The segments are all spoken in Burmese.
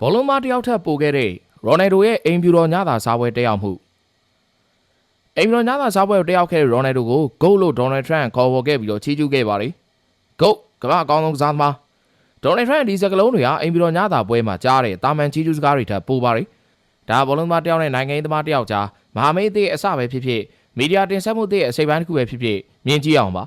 ဘောလုံးမတစ်ယောက်ထပ်ပို့ခဲ့တဲ့ရိုနယ်ဒိုရဲ့အိမ်ဖြူတော်ညသာစားပွဲတက်ရောက်မှုအိမ်ဖြူတော်ညသာစားပွဲကိုတက်ရောက်ခဲ့တဲ့ရိုနယ်ဒိုကိုဂုတ်လို့ဒေါ်နယ်ထရန့်ခေါ်ပေါ်ခဲ့ပြီးတော့ချီးကျူးခဲ့ပါတယ်ဂုတ်ကမ္ဘာအကောင်းဆုံးကစားသမားဒေါ်နယ်ထရန့်ဒီစကလုံးတွေဟာအိမ်ဖြူတော်ညသာပွဲမှာကြားတဲ့တာမန်ချီးကျူးစကားတွေထပ်ပို့ပါတယ်ဒါဘောလုံးမတစ်ယောက်နဲ့နိုင်ငံရေးသမားတစ်ယောက်ကြားမဟာမိတ်အသည့်အစပဲဖြစ်ဖြစ်မီဒီယာတင်ဆက်မှုအသည့်အစိပ်ပိုင်းတစ်ခုပဲဖြစ်ဖြစ်မြင်ကြည့်အောင်ပါ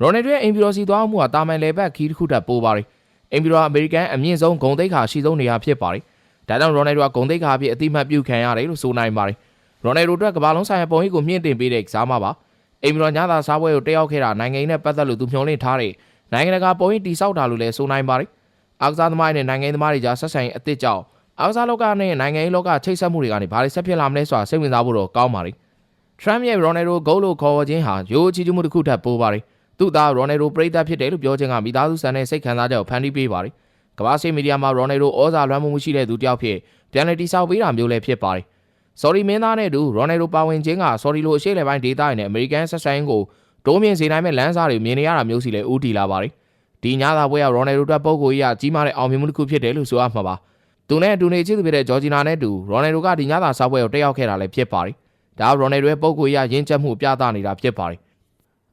ရိုနယ်ဒိုရဲ့အိမ်ဖြူတော်စီသွားမှုဟာတာမန်လေဘက်ခီးတစ်ခုထပ်ပို့ပါတယ် အင်ပီရောအမေရိကန်အမြင့်ဆုံးဂုံတိတ်ခါရှိဆုံးနေရာဖြစ်ပါတယ်။ဒါကြောင့်ရိုနယ်ဒိုကဂုံတိတ်ခါအဖြစ်အတိမတ်ပြုခံရတယ်လို့ဆိုနိုင်ပါတယ်။ရိုနယ်ဒိုအတွက်ကမ္ဘာလုံးဆိုင်ရာပုံရိပ်ကိုမြင့်တင်ပေးတဲ့ကစားမပါ။အင်ပီရောညသာစားပွဲကိုတက်ရောက်ခဲ့တာနိုင်ငံရေးနဲ့ပတ်သက်လို့သူမျှော်လင့်ထားတဲ့နိုင်ငံတကာပုံရိပ်တိစောက်တာလို့လည်းဆိုနိုင်ပါတယ်။အားကစားသမားတွေနဲ့နိုင်ငံရေးသမားတွေကြားဆက်ဆံရေးအသစ်ကြောင့်အားကစားလောကနဲ့နိုင်ငံရေးလောကချိတ်ဆက်မှုတွေကနေဘာတွေဆက်ဖြစ်လာမလဲဆိုတာစိတ်ဝင်စားဖို့တော့ကောင်းပါတယ်။ Trump ရဲ့ Ronaldo ဂိုးလို့ခေါ်ဝေါ်ခြင်းဟာရိုးချီးကျူးမှုတစ်ခုထပ်ပိုးပါတယ်။ သူ့သား Ronaldo ပရိသတ်ဖြစ်တယ်လို့ပြောခြင်းကမိသားစုဆန်တဲ့စိတ်ခံစားချက်ကိုဖန်တီးပေးပါတယ်။ကမ္ဘာစစ်မီဒီယာမှာရိုနယ်ဒိုဩဇာလွှမ်းမိုးမှုရှိတဲ့သူတစ်ယောက်ဖြစ်ပြန်လည်တိစောက်ပေးတာမျိုးလည်းဖြစ်ပါတယ်။ဆော်ဒီမင်းသားနဲ့အတူရိုနယ်ဒိုပါဝင်ခြင်းကဆော်ဒီလိုအရှေ့လယ်ပိုင်းဒေသတွေနဲ့အမေရိကန်ဆက်ဆံရေးကိုတိုးမြင့်စေနိုင်မဲ့လမ်းစာတွေမြင်နေရတာမျိုးစီလည်းဦးတည်လာပါတယ်။ဒီညသာပွဲကရိုနယ်ဒိုအတွက်ပုံကိုကြီးကကြီးမားတဲ့အောင်မြင်မှုတစ်ခုဖြစ်တယ်လို့ဆိုရမှာပါ။သူနဲ့အတူနေချစ်သူဖြစ်တဲ့ဂျော်ဂျီနာနဲ့အတူရိုနယ်ဒိုကဒီညသာစားပွဲကိုတက်ရောက်ခဲ့တာလည်းဖြစ်ပါတယ်။ဒါကရိုနယ်ဒိုရဲ့ပုံကိုကြီးကရင်းချက်မှုပြသနေတာဖြစ်ပါတယ်။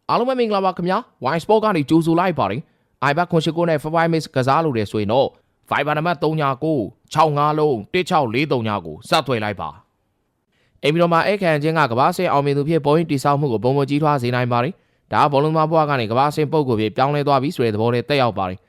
အားလုံးပဲမင်္ဂလာပါခင်ဗျာ။ Wine Sport ကနေကြိုဆိုလိုက်ပါတယ်။ iBet ခွန်ရှိကိုနဲ့ Five Mix ကစားလို့တယ်ဆိုရင်တော့ Viber နံပါတ်39 65လုံး16439ကိုစသွယ်လိုက်ပါအိမ်ပြည်တော်မှာအခန့်ချင်းကကဘာစင်အောင်မြင်သူဖြစ်ပေါ်ရင်တိဆောက်မှုကိုပုံမကြီးထွားစေနိုင်ပါတယ်ဒါကဘောလုံးမဘွားကနေကဘာစင်ပုတ်ကိုဖြစ်ပြောင်းလဲသွားပြီဆိုတဲ့သဘောနဲ့တက်ရောက်ပါတယ်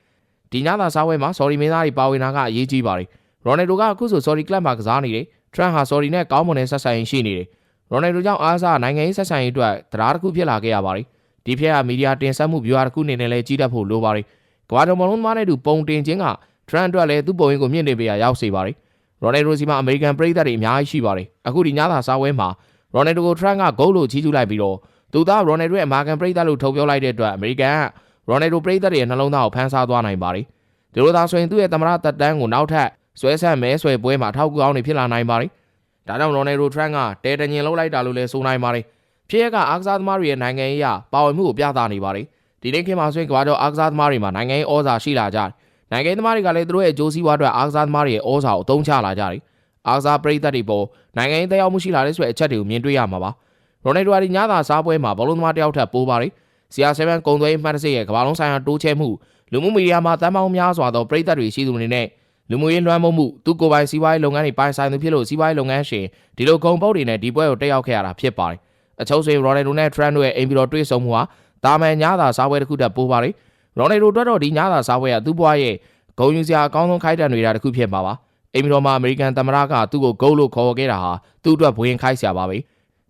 ဒီညသာစားပွဲမှာ sorry မင်းသားတွေပါဝင်တာကအရေးကြီးပါတယ်ရိုနယ်ဒိုကအခုဆို sorry club မှာကစားနေတယ်ထရန့်ဟာ sorry နဲ့ကောင်းမွန်တဲ့ဆက်ဆံရေးရှိနေတယ်ရိုနယ်ဒိုကြောင့်အားစားနိုင်ငံရေးဆက်ဆံရေးအတွက်တရားတစ်ခုဖြစ်လာခဲ့ရပါတယ် ဒီဖြစ်ကမီဒီယာတင်ဆက်မှု viewer တစ်ခုအနေနဲ့လည်းကြီးတတ်ဖို့လိုပါတယ်ကဘာတော်မလုံးသမားနဲ့တူပုံတင်ခြင်းကထရန့်အတွက်လည်းသူ့ပုံရိပ်ကိုမြင့်တင်ပေးရရောက်စေပါတယ်။ရိုနယ်ဒိုစီမှာအမေရိကန်ပရိသတ်တွေအများကြီးရှိပါတယ်။အခုဒီညသာစားပွဲမှာရိုနယ်ဒိုကိုထရန့်ကဂိုးလို့ချီးကျူးလိုက်ပြီးတော့သူသားရိုနယ်ဒိုရဲ့အမာကန်ပရိသတ်လို့ထုတ်ပြောလိုက်တဲ့အတွက်အမေရိကန်ကရိုနယ်ဒိုပရိသတ်တွေရဲ့နှလုံးသားကိုဖန်ဆားသွားနိုင်ပါတယ်။ဒီလိုသာဆိုရင်သူ့ရဲ့သမရတက်တန်းကိုနောက်ထပ်ဆွဲဆက်မဲဆွဲပွဲမှာထောက်ကူအောင်နေဖြစ်လာနိုင်ပါတယ်။ဒါကြောင့်ရိုနယ်ဒိုထရန့်ကတဲတညင်လောက်လိုက်တာလို့လည်းဆိုနိုင်ပါတယ်။ ဖြစ်ရကအားကစားသမားတွေရဲ့နိုင်ငံရေးအရပါဝင်မှုကိုပြသနေပါတယ်။ဒီနေ့ခေတ်မှာဆိုရင်ကမ္ဘာကျော်အားကစားသမားတွေမှာနိုင်ငံရေးဩဇာရှိလာကြတယ်။နိုင်ငံသမားတွေကလည်းသူတို့ရဲ့အကျိုးစီးပွားအတွက်အားကစားသမားတွေရဲ့ဩဇာကိုအသုံးချလာကြတယ်။အားကစားပရိသတ်တွေပေါ်နိုင်ငံရေးတရားမှုရှိလာတဲ့ဆိုတဲ့အချက်တွေကိုမြင်တွေ့ရမှာပါ။ရိုနယ်ဒိုအဒီညသာစားပွဲမှာဘောလုံးသမားတယောက်ထပ်ပိုးပါတယ်။ဆီယာ7ကုံသွဲမှတ်တစိရဲ့ကမ္ဘာလုံးဆိုင်ရာတိုးချဲမှုလူမှုမီဒီယာမှာတန်းပေါင်းများစွာသောပရိသတ်တွေရှိသူတွေနဲ့လူမှုရေးလွှမ်းမိုးမှုသူကိုယ်ပိုင်စီးပွားရေးလုပ်ငန်းတွေပိုင်ဆိုင်သူဖြစ်လို့စီးပွားရေးလုပ်ငန်းရှင်ဒီလိုဂုံပုတ်တွေနဲ့ဒီပွဲကိုတက်ရောက်ခဲ့ရတာဖြစ်ပါတယ်။ အချုပ်ဆွေရိုနယ်ဒိုနဲ့ထရန့်တို့ရဲ့အိမ်ပြည်တော်တွေ့ဆုံမှုဟာတာမန်ညသာစားပွဲတစ်ခုတက်ပိုးပါတယ်။ရိုနယ်ဒိုအတွက်တော့ဒီညသာစားပွဲကသူ့ဘဝရဲ့ဂုံယူစရာအကောင်းဆုံးခိုက်တံတွေကတစ်ခုဖြစ်မှာပါအိမ်တော်မှာအမေရိကန်သမ္မတကသူ့ကိုဂုတ်လို့ခေါ်ခဲ့တာဟာသူ့အတွက်ဘဝင်ခိုက်စရာပါပဲ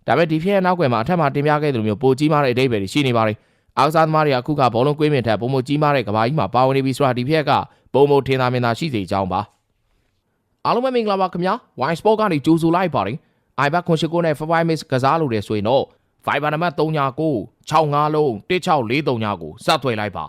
ဒါပေမဲ့ဒီဖြစ်ရဲ့နောက်ွယ်မှာအထက်မှာတင်ပြခဲ့တဲ့လိုမျိုးပိုကြီးမားတဲ့အဓိပ္ပာယ်တွေရှိနေပါတယ်အားကစားသမားတွေကအခုကဘောလုံးကွေးမြင့်ထက်ပုံမကြီးမားတဲ့ကဘာကြီးမှာပါဝင်နေပြီဆိုတာဒီဖြစ်ကပုံမထင်သာမြင်သာရှိစေကြောင်းပါအားလုံးပဲမင်္ဂလာပါခင်ဗျာ Wine Sport ကနေကြိုဆိုလိုက်ပါတယ် iBet ခွန်ရှိကိုနဲ့ Five Mix ကစားလို့တယ်ဆိုရင်တော့ Viber နံပါတ်39 65လုံး16439ကိုစသွယ်လိုက်ပါ